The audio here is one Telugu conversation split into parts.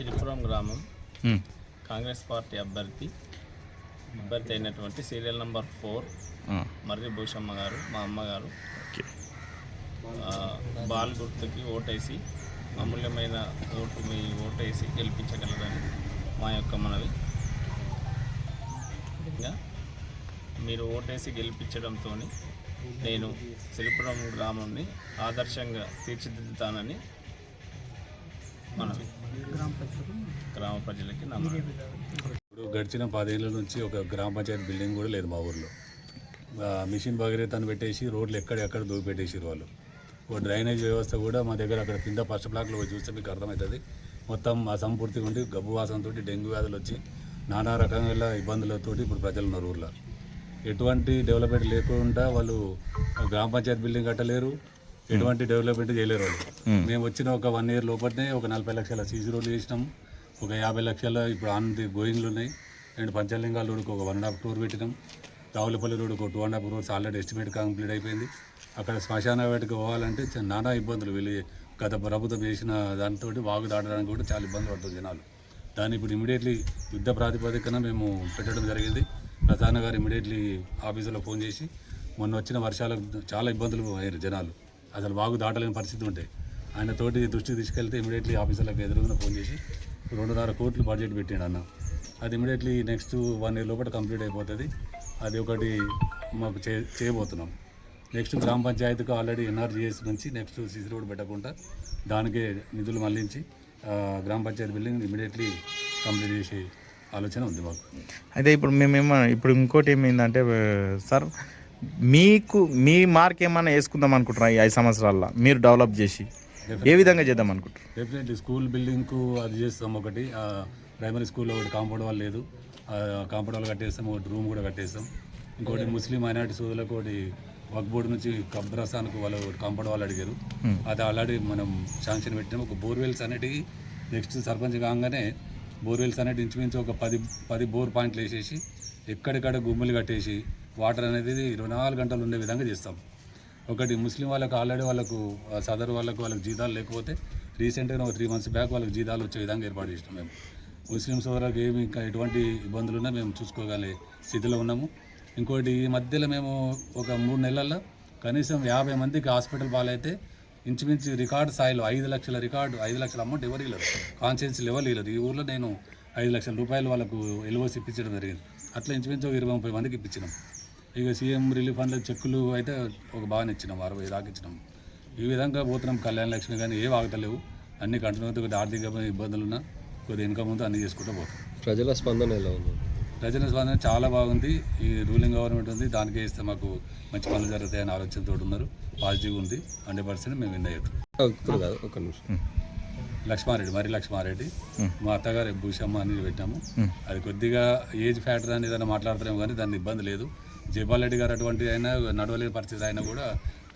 సిరిపురం గ్రామం. కాంగ్రెస్ పార్టీ అభ్యర్థి అభ్యర్థి అయినటువంటి serial number four Marri Bhushamma గారు మా అమ్మగారు. బాల్ గుర్తుకి ఓటేసి అమూల్యమైన ఓటు మీ ఓటేసి గెలిపించగలరని మా యొక్క మనవి. ఇంకా మీరు ఓటేసి గెలిపించడంతో నేను సిరిపురం గ్రామంని ఆదర్శంగా తీర్చిదిద్దుతానని మన గ్రామ ప్రజలకి ఇప్పుడు గడిచిన పదేళ్ళ నుంచి ఒక గ్రామ పంచాయతీ బిల్డింగ్ కూడా లేదు మా ఊర్లో. మిషన్ భగీరథను పెట్టేసి రోడ్లు ఎక్కడెక్కడ దూపెట్టేసారు వాళ్ళు. ఒక డ్రైనేజ్ వ్యవస్థ కూడా మా దగ్గర అక్కడ కింద ఫస్ట్ బ్లాక్లో చూస్తే మీకు అర్థమవుతుంది. మొత్తం అసంపూర్తిగా ఉండి గబ్బు వాసనతో డెంగ్యూ వ్యాధులు వచ్చి నానా రకాల ఇబ్బందులతో ఇప్పుడు ప్రజలు ఉన్నారు ఊర్లో. ఎటువంటి డెవలప్మెంట్ లేకుండా వాళ్ళు గ్రామ పంచాయతీ బిల్డింగ్ కట్టలేరు. ఎటువంటి డెవలప్మెంట్ చేయలేరు వాళ్ళు. మేము. వచ్చిన ఒక వన్ ఇయర్ లోపలనే ఒక నలభై లక్షల సీసీ రోడ్లు చేసినాం. ఒక యాభై లక్షల ఇప్పుడు ఆనంది గోయింగ్లు ఉన్నాయి. అండ్ పంచలింగాల రోడ్డుకు ఒక వన్ అండ్ హాఫ్ టూర్ పెట్టినాం. రావులపల్లి రోడ్డుకు ఒక two and half roads already estimate complete అయిపోయింది. అక్కడ శ్మశాన వేటకు పోవాలంటే నానా ఇబ్బందులు. వీళ్ళు గత ప్రభుత్వం చేసిన దాంతో వాగు దాటడానికి కూడా చాలా ఇబ్బంది పడుతుంది జనాలు. దాన్ని ఇప్పుడు ఇమీడియట్లీ యుద్ధ ప్రాతిపదికన మేము పెట్టడం జరిగింది. ప్రధాన గారు ఇమీడియట్లీ ఆఫీసులో ఫోన్ చేసి మొన్న వచ్చిన వర్షాలకు చాలా ఇబ్బందులు అయ్యారు జనాలు. అసలు వాగు దాటలేని పరిస్థితి ఉంటాయి ఆయన తోటి దృష్టికి తీసుకెళ్తే ఇమీడియట్లీ ఆఫీసర్లకు ఎదురుగున ఫోన్ చేసి రెండున్నర కోట్లు బడ్జెట్ పెట్టాడు అన్న. అది ఇమీడియట్లీ నెక్స్ట్ వన్ ఇయర్ లోపల కంప్లీట్ అయిపోతుంది. అది ఒకటి మాకు చే చేయబోతున్నాం. నెక్స్ట్ గ్రామ పంచాయతీకి ఆల్రెడీ ఎన్ఆర్జీఎస్ నుంచి నెక్స్ట్ సిసి రోడ్ పెట్టకుండా దానికే నిధులు మళ్ళించి గ్రామ పంచాయతీ బిల్డింగ్ ఇమీడియట్లీ కంప్లీట్ చేసే ఆలోచన ఉంది మాకు. అయితే ఇప్పుడు మేమేమో ఇప్పుడు ఇంకోటి ఏమైందంటే సార్ మీకు మీ మార్క్ ఏమన్నా వేసుకుందాం అనుకుంటున్నా ఈ ఐదు సంవత్సరాల్లో? మీరు డెవలప్ చేసి. ఏ విధంగా చేద్దాం అనుకుంటారు డెఫినెట్లీ స్కూల్ బిల్డింగ్కు అది చేస్తాం ఒకటి. ఆ, ప్రైమరీ స్కూల్లో ఒకటి కాంపౌండ్ వాల్ లేదు. ఆ, కాంపౌండ్ వాల్ కట్టేస్తాం ఒకటి రూమ్ కూడా కట్టేస్తాం. ఇంకోటి ముస్లిం మైనార్టీ సోదరులకు ఒకటి వక్ బోర్డు నుంచి కబ్రస్థాన్కు వాళ్ళు ఒకటి కాంపౌండ్ వాళ్ళు అడిగారు. అది ఆల్రెడీ మనం శాంక్షన్ పెట్టినాం. ఒక బోర్వెల్స్ అనేటివి నెక్స్ట్ సర్పంచ్ కాగానే బోర్వెల్స్ అనేటి ఇంచుమించు ఒక పది పది బోర్ పాయింట్లు వేసేసి ఎక్కడిక్కడ గుమ్ములు కట్టేసి వాటర్ అనేది ఇరవై నాలుగు గంటలు ఉండే విధంగా చేస్తాం. ఒకటి ముస్లిం వాళ్ళకు ఆల్రెడీ వాళ్ళకు సదరు వాళ్ళకు వాళ్ళకి జీతాలు లేకపోతే రీసెంట్గా ఒక త్రీ మంత్స్ బ్యాక్ వాళ్ళకి జీతాలు వచ్చే విధంగా ఏర్పాటు చేసినాం మేము. ముస్లిం సోదరులకు ఏమి ఇంకా ఎటువంటి ఇబ్బందులు ఉన్నా మేము చూసుకోగలే స్థితిలో ఉన్నాము. ఇంకోటి ఈ మధ్యలో మేము ఒక మూడు నెలల్లో కనీసం యాభై మందికి హాస్పిటల్ పాలైతే ఇంచుమించు రికార్డు స్థాయిలో ఐదు లక్షల రికార్డు ఐదు లక్షల అమౌంట్ ఎవరు ఇవ్వలేదు. కాన్షియన్స్ లెవెల్ ఇవ్వలేదు. ఈ ఊర్లో నేను ఐదు లక్షల రూపాయలు వాళ్ళకు ఎల్ఓసి ఇప్పించడం జరిగింది. అట్లా ఇంచుమించు ఇరవై ముప్పై మందికి ఇప్పించినాం. ఇక సీఎం రిలీఫ్ ఫండ్ల చెక్కులు అయితే ఒక బాగానే ఇచ్చినాం అరవై దాకా ఇచ్చినాం. ఈ విధంగా పోతున్నాం కళ్యాణ లక్ష్మి కానీ ఏ ఆగతలేవు. అన్ని కంటిన్యూ కొద్దిగా ఆర్థిక ఇబ్బందులు ఉన్నా కొద్దిగా ఇన్కమ్ ఉందో అన్ని చేసుకుంటూ పోతాం. ప్రజల స్పందన ఎలా ఉంది? ప్రజల స్పందన చాలా బాగుంది. ఈ రూలింగ్ గవర్నమెంట్ ఉంది దానికే ఇస్తే మాకు మంచి పనులు జరుగుతాయని ఆలోచనతో ఉన్నారు. పాజిటివ్ ఉంది హండ్రెడ్ పర్సెంట్ మేము విన్ అయ్యాం. ఒక నిమిషం. లక్ష్మారెడ్డి మరి లక్ష్మారెడ్డి మా అత్తగారు భూషమ్మ అని పెట్టాము అది కొద్దిగా ఏజ్ ఫ్యాక్టర్ అని ఏదైనా మాట్లాడతారేమో కానీ దాని ఇబ్బంది లేదు. జైపాల్ రెడ్డి గారు అటువంటి అయినా నడవలేని పరిస్థితి అయినా కూడా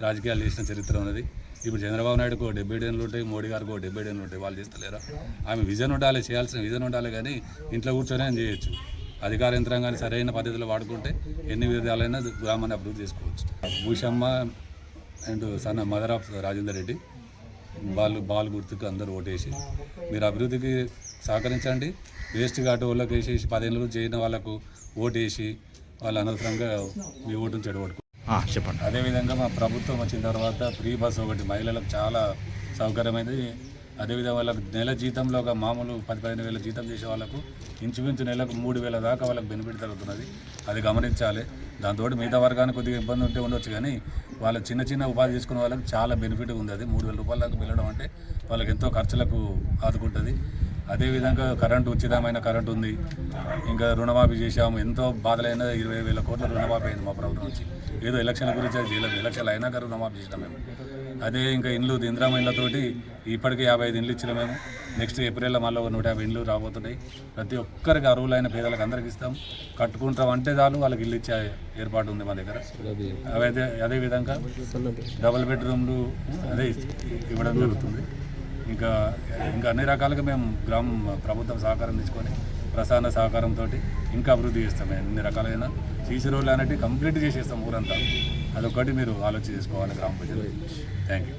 రాజకీయాలు చేసిన చరిత్ర ఉన్నది. ఇప్పుడు చంద్రబాబు నాయుడుకు డెబ్బై ఏళ్ళు ఉంటాయి మోడీ గారికి డెబ్బై ఏళ్ళు ఉంటాయి వాళ్ళు చేస్తలేరా? ఆమె విజన్ ఉండాలి చేయాల్సిన విజన్ ఉండాలి కానీ ఇంట్లో కూర్చొని ఆయన చేయొచ్చు? అధికార యంత్రాంగాన్ని సరైన పద్ధతిలో వాడుకుంటే ఎన్ని విధాలైనా గ్రామాన్ని అభివృద్ధి చేసుకోవచ్చు. భూషమ్మ అండ్ సన్న మదర్ ఆఫ్ రాజేందర్ రెడ్డి వాళ్ళు బాల్ గుర్తుకు అందరూ ఓటేసి మీరు అభివృద్ధికి సహకరించండి వేస్ట్గా అటు వాళ్ళకి వేసేసి పదేళ్ళు చేయని వాళ్ళకు ఓటేసి వాళ్ళు అనవసరంగా మీ ఓటును చెడగొట్టుకో చెప్పండి. అదేవిధంగా మా ప్రభుత్వం వచ్చిన తర్వాత ఫ్రీ బస్ ఒకటి మహిళలకు చాలా సౌకర్యమైనది. అదేవిధంగా వాళ్ళకు నెల జీతంలో ఒక మామూలు పది పదిహేను వేల జీతం చేసే వాళ్ళకు ఇంచుమించు నెలకు మూడు వేల దాకా వాళ్ళకి బెనిఫిట్ జరుగుతున్నది. అది గమనించాలి. దాంతో మిగతా వర్గానికి కొద్దిగా ఇబ్బంది ఉంటే ఉండొచ్చు కానీ వాళ్ళ చిన్న చిన్న ఉపాధి చేసుకునే వాళ్ళకి చాలా బెనిఫిట్ ఉంది. అది మూడు వేల రూపాయల దాకా వెళ్ళడం అంటే వాళ్ళకి ఎంతో ఖర్చులకు ఆదుకుంటుంది. అదేవిధంగా కరెంటు ఉచితమైన కరెంట్ ఉంది. ఇంకా రుణమాఫీ చేశాము. ఎంతో బాధలైన ఇరవై వేల కోట్ల రుణమాఫీ అయింది మా ప్రభుత్వం వచ్చి ఏదో ఎలక్షన్ల గురించి అది చేయలేదు ఎలక్షన్లు అయినాక రుణమాఫీ చేసినాం మేము. అదే ఇంకా ఇండ్లు ఇంద్రామ ఇండ్లతోటి ఇప్పటికే యాభై ఐదు ఇండ్లు ఇచ్చిన మేము. నెక్స్ట్ ఏప్రిల్లో మళ్ళీ ఒక నూట యాభై ఇండ్లు రాబోతున్నాయి. ప్రతి ఒక్కరికి అరువులైన పేదలకు అందరికి ఇస్తాం. కట్టుకుంటాం అంటే చాలు వాళ్ళకి ఇల్లు ఇచ్చే ఏర్పాటు ఉంది మా దగ్గర. అది అదే అదేవిధంగా డబుల్ బెడ్రూమ్లు అదే ఇవ్వడం జరుగుతుంది. ఇంకా ఇంకా అన్ని రకాలుగా మేము గ్రామం ప్రభుత్వం సహకారం తీసుకొని ప్రసాద సహకారంతో ఇంకా అభివృద్ధి చేస్తాం. మేము అన్ని రకాలైన సీసీ రోడ్లు అనేవి కంప్లీట్ చేసేస్తాం ఊరంతా. అదొకటి మీరు ఆలోచన చేసుకోవాలి గ్రామ ప్రజలు. Thank you